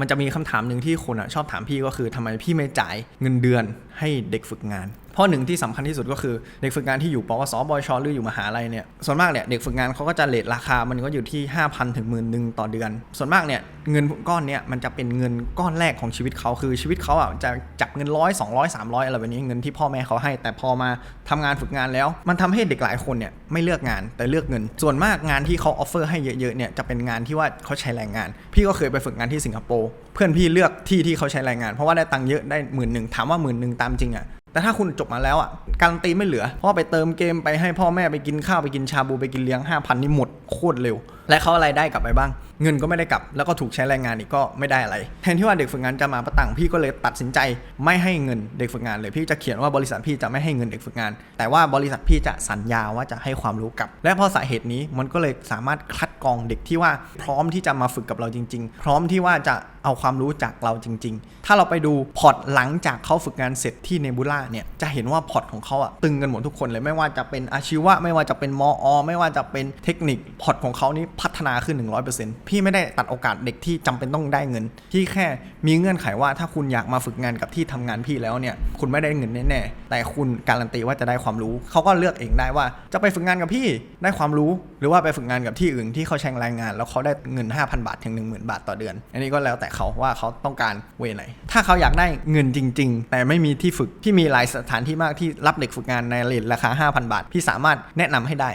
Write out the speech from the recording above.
มันจะมีคำถามหนึ่งที่คนอะชอบถามพี่ก็คือทำไมพี่ไม่จ่ายเงินเดือนให้เด็กฝึกงาน พราะหนึ่งที่สำคัญที่สุดก็คือเด็กฝึกงานที่อยู่ปวสบชหรืออยู่มหาลัยเนี่ยส่วนมากเนี่ยเด็กฝึกงานเขาก็จะเลทราคามันก็อยู่ที่ 5,000 ถึงหมื่นหนึ่งต่อเดือน ส่วนมากเนี่ยเงินก้อนเนี่ยมันจะเป็นเงินก้อนแรกของชีวิตเขาคือชีวิตเขาอะจะจับเงินร้อยสองร้อยสามร้อยอะไรแบบนี้เงินที่พ่อแม่เขาให้ แต่พอมาทำงานฝึกงานแล้ว มันทำให้เด็กหลายคนเนี่ยไม่เลือกงานแต่เลือกเงิน ส่วนมากงานที่เขาออฟเฟอร์ให้เยอะๆเนี่ยจะเป็นงานที่ว่าเขาใช้แรงงาน พี่ก็เคยไปฝึกงานที่สิงคโปร์เพื่อนพี่เลือกที่ที่เขาใช้แรงงาน เพราะว่าได้ตังค์เยอะได้หมื่นหนึ่งถามว่าหมื่นหนึ่งตามจริงอะแต่ถ้าคุณจบมาแล้วอะการันตีไม่เหลือ เพราะไปเติมเกมไปให้พ่อแม่ไปกินข้าวไปกินชาบูไปกินเลี้ยง 5,000 นี่หมดโคตรเร็ว และเขาอะไรได้กลับไปบ้าง เงินก็ไม่ได้กลับ แล้วก็ถูกใช้แรงงานอีกก็ไม่ได้อะไร แทนที่ว่าเด็กฝึกงานจะมาประตังพี่ก็เลยตัดสินใจไม่ให้เงินเด็กฝึกงานเลยพี่จะเขียนว่าบริษัทพี่จะไม่ให้เงินเด็กฝึกงาน แต่ว่าบริษัทพี่จะสัญญาว่าจะให้ความรู้กลับ และเพราะสาเหตุนี้มันก็เลยสามารถคัดกรองเด็กที่ว่าพร้อมที่จะมาฝึกกับเราจริง ๆ พร้อมที่ว่าจะเอาความรู้จากเราจริง ๆ ถ้าเราไปดูพอร์ตหลังจากเขาฝึกงานเสร็จที่เนบูล่าเนี่ยจะเห็นว่าพอร์ตของเขาอะตึงกันหมดทุกคนเลยไม่ว่าจะเป็นอาชีวะ ไม่ว่าจะเป็นมอไม่ว่าจะเป็นเทคนิคพอร์ตของเขานี่พัฒนาขึ้น 100%พี่ไม่ได้ตัดโอกาสเด็กที่จำเป็นต้องได้เงิน ที่แค่มีเงื่อนไขว่าถ้าคุณอยากมาฝึกงานกับที่ทำงานพี่แล้วเนี่ยคุณไม่ได้เงินแน่ๆแต่คุณการันตีว่าจะได้ความรู้เขาก็เลือกเองได้ว่าจะไปฝึกงานกับพี่ได้ความรู้หรือว่าไปฝึกงานกับที่อื่นที่เขาแชงแรงงาน แล้วเขาได้เงิน 5,000 บาทถึง10,000 บาทต่อเดือน อันนี้ก็แล้วแต่เขาว่าเขาต้องการเวไหน ถ้าเขาอยากได้เงินจริง ๆ แต่ไม่มีที่ฝึก พี่มีหลายสถานที่มากที่รับเด็กฝึกงานในเรทราคา 5,000 บาท พี่สามารถแนะนำให้ได้